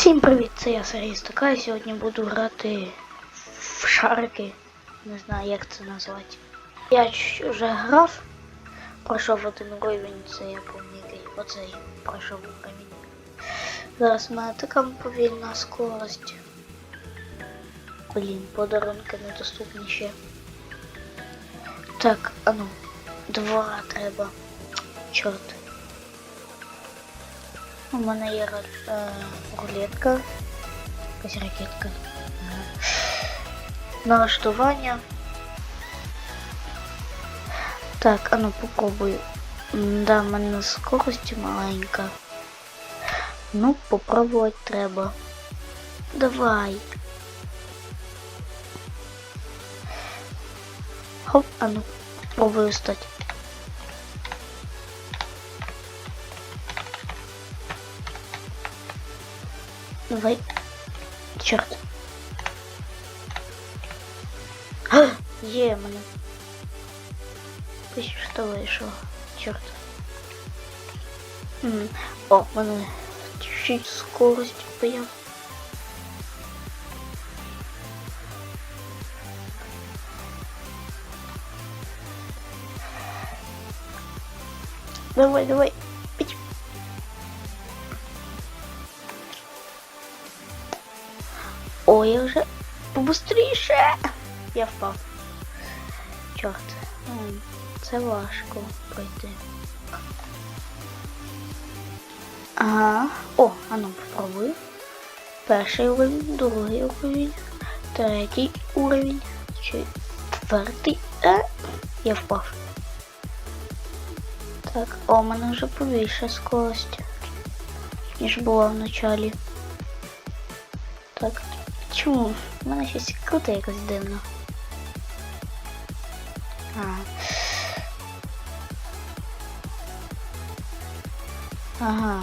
Всім привіт, це я Сергій Стака і сьогодні буду грати в шарики. Не знаю як це назвати. Я вже грав, пройшов один рівень, це я пам'ятаю, оцей пройшов рівень. Зараз в мене така повільна скорость. Блін, подарунки недоступні ще. Так, ану, двора треба. Чорт. У мене є е, рулетка. Якась ракетка. Налаштування. Так, а ну попробую. Да, в мене скорость маленька. Ну, попробувати треба. Давай. Хоп, а ну, пробую стати. Давай. Черт. А, Є мене. Почти що вийшло. Черт. О, мене чуть-чуть скорость появ. Давай, давай. Я вже побыстріше. Я впав. Чорт. Це важко пройти. Ага. О, а ну попробую. Перший уровень, другий уровень, третій уровень, четвертий. Е, я впав. Так, о, у мене вже побільше скорость, ніж була в началі. Так, чому? У мене щось круте якось дивно. А. Ага.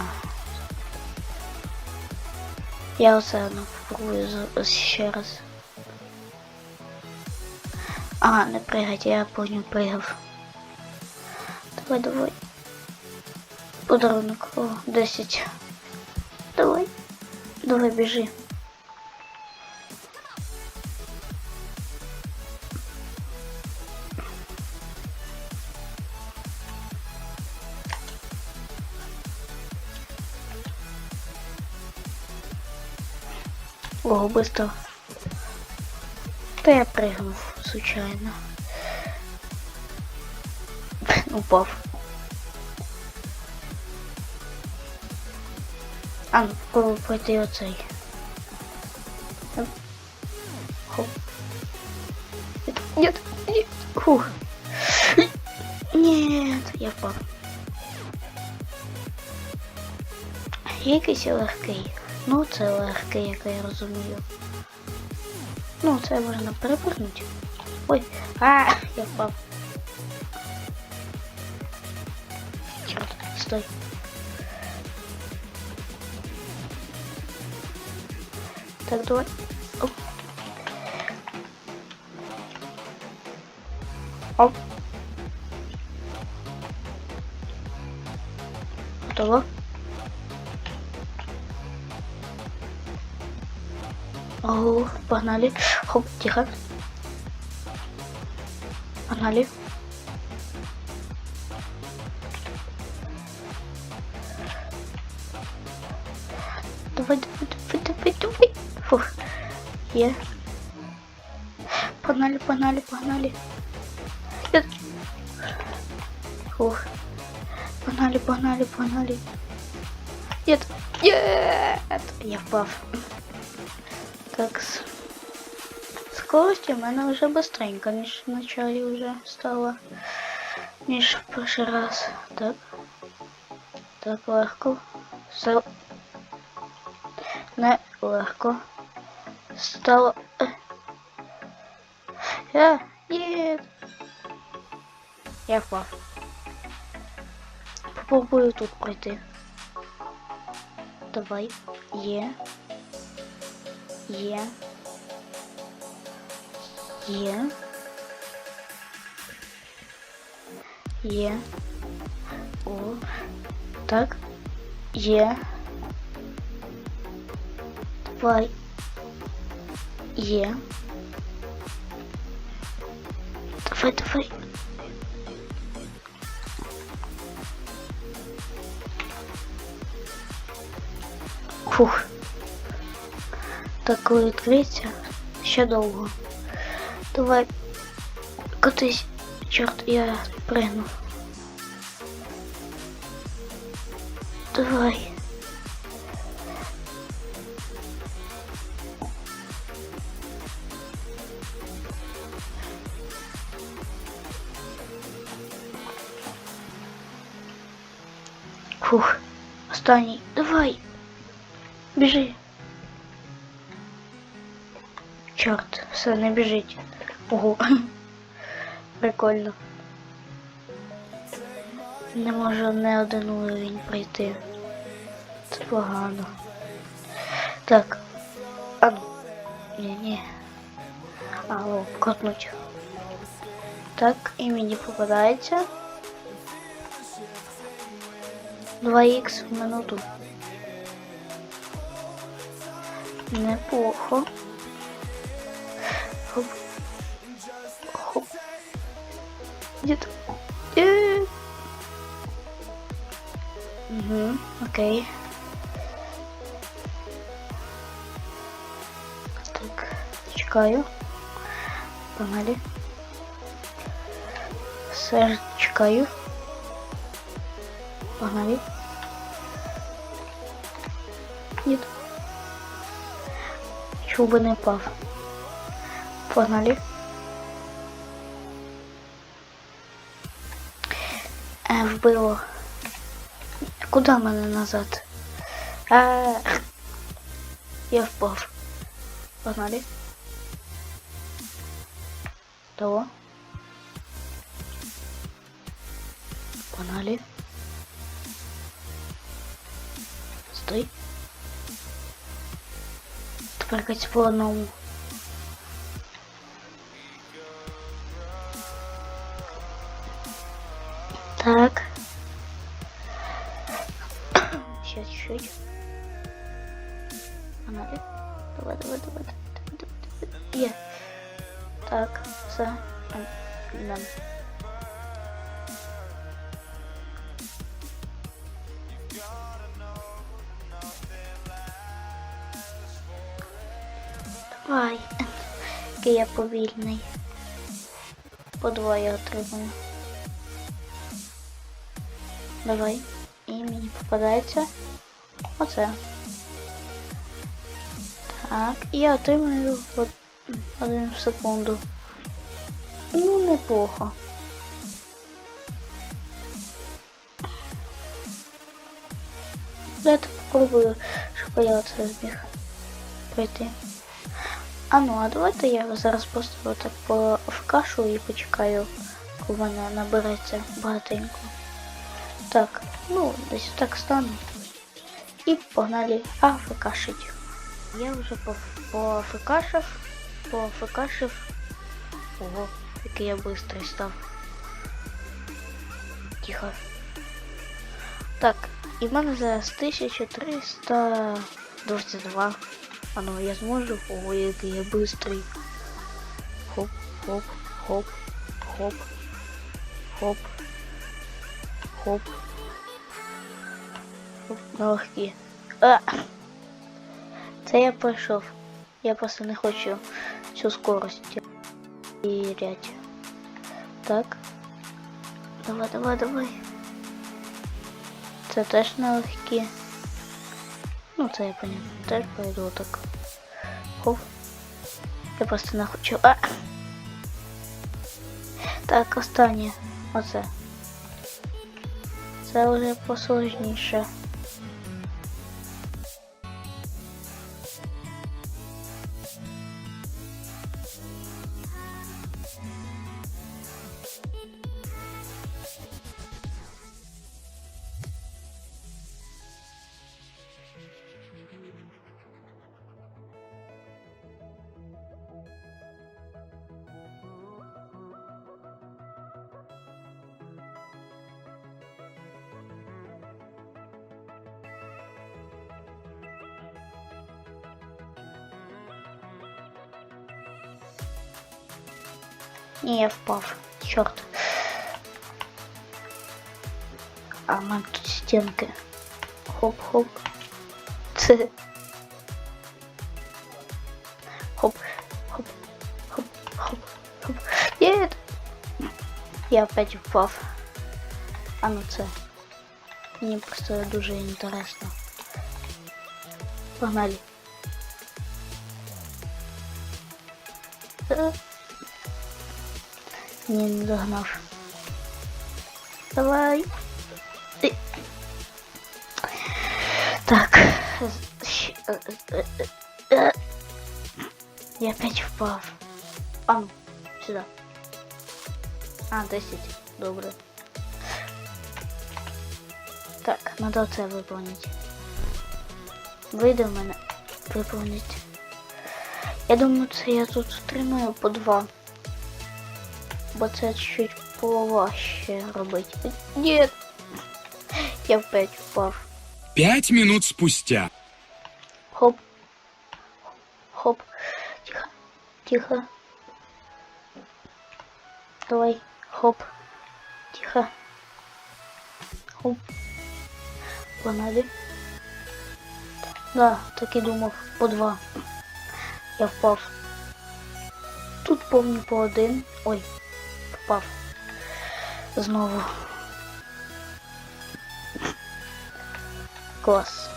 Я оце ну, попробую ще раз. Ага, не пригать, я понял, пригав. Давай, давай. Подарунок. О, 10. Давай. Давай, біжи. О, быстро. Та я прыгнув, случайно. Упав. А, ну, попробуй пройти оцей. Хоп. Нет, нет, фух. Нет, я впав. Якийсь легкий. Ну, це легкий, як я розумію. Ну, це можна перепрыгнути. Ой, а, я впав. Чорт, стой. Так, давай. Оп. Оп. Готово. Погнали. Хоп, тихо. Погнали. Давай, давай, давай, давай. Фух. Є. Погнали, погнали, погнали. Фух. Погнали, погнали, погнали. Нет. Нет. Я впав. Так, с- скорость у мене вже быстренько, ніж в началі вже стало, ніж в перший раз. Так. Так, легко. Все. Не легко. Стало. Е, є. Я впав. Попробую тут пройти. Давай. Є. Є. Є. Є. О. Так. Є. Давай. Є. Давай, давай. Фух. Так, коли відкриється, ще довго. Давай. Катись. Чорт, я пригнув. Давай. Фух, останній. Давай. Біжи. Чорт, все, не біжить. Ого. Прикольно. Не можу не один уровень пройти. Це погано. Так. А ну. Ні, ні. Алло, котнуть. Так, і мені попадається. 2х в минуту. Неплохо. Э. Угу, окей. Так, чекаю. Погнали. Все, чекаю. Погнали. Нет. Бы не пав. Погнали. Вбило. Куда мене назад? А, я впав. Погнали. Того. Погнали. Стой. Тепер якось по одному. Давай. Який я повільний. По двоє отримую. Давай. І мені попадається оце. Так, і я отримую от один в секунду. Ну, неплохо. Давайте попробую, щоб я оце зміг пройти. А ну, а давайте я зараз просто так по вкашу і почекаю, коли в мене набереться багатенько. Так, ну, десь так стану. І погнали афкашить. Я вже пофкашив, пофкашив. Ого, який я быстрый став. Тихо. Так, і в мене зараз 1322. А ну я зможу? Ого, який я быстрый. Хоп, хоп, хоп, хоп, хоп, хоп. Хоп, налегкі. А! Це я пройшов. Я просто не хочу цю скорость терять. Так. Давай, давай, давай. Це теж нелегкі. Ну, це я понял. Теж пойду так. Хоп. Я просто не хочу. А! Так, останнє. Оце. Це вже посложніше. Ні, я впав. Чорт. А в мене тут стінки. Хоп-хоп. Це. Хоп, хоп, хоп, хоп, хоп. Нет! Я опять впав. А ну це. Мені просто дуже інтересно. Погнали. Не догнав. Давай. Ти. Так. Я опять впав. А ну, сюда. А, 10. Добре. Так, надо це виповнити. Вийде в мене. Я думаю, це я тут отримаю по два. Бо це чуть поважче робити. Ні. Я опять впав. Пять минут спустя. Хоп. Хоп. Тихо. Тихо. Давай. Хоп. Тихо. Хоп. Погнали. Да, так і думав. По два. Я впав. Тут помню по один. Ой, впав. Знову. Клас.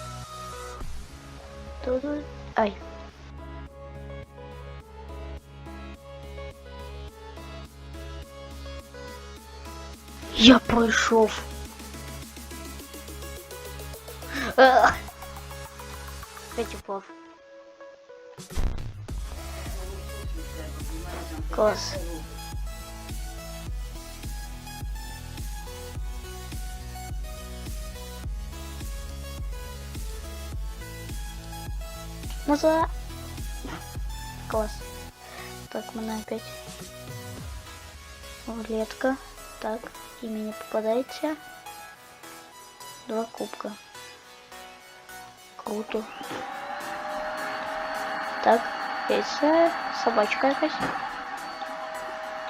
Ту-ду. Ай. Я пройшов. А! Опять упав. Класс. Назад. Класс. Так, мене опять рулетка. Так, і мені попадається два кубка. Круто. Так, і це собачка якась.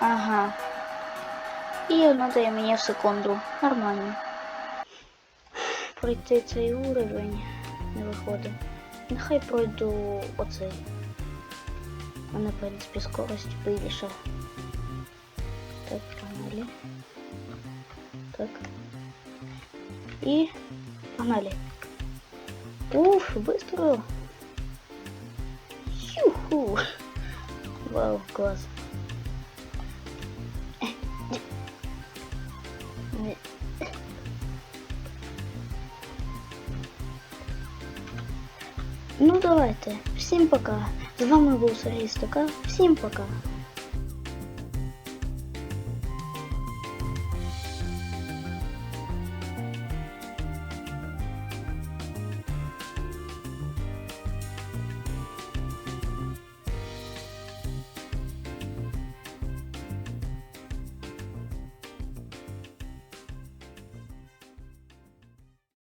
Ага. І вона дає мені в секунду. Нормально. Пройти цей уровень не виходить. Нехай пройду оцей. У мене, в принципі, скорость вирішила. Так, погнали. Так. И погнали. Уф, быстро. Юху. Вау, класс. Ну давайте. Всім пока. З вами був Сергій Стока. Всім пока.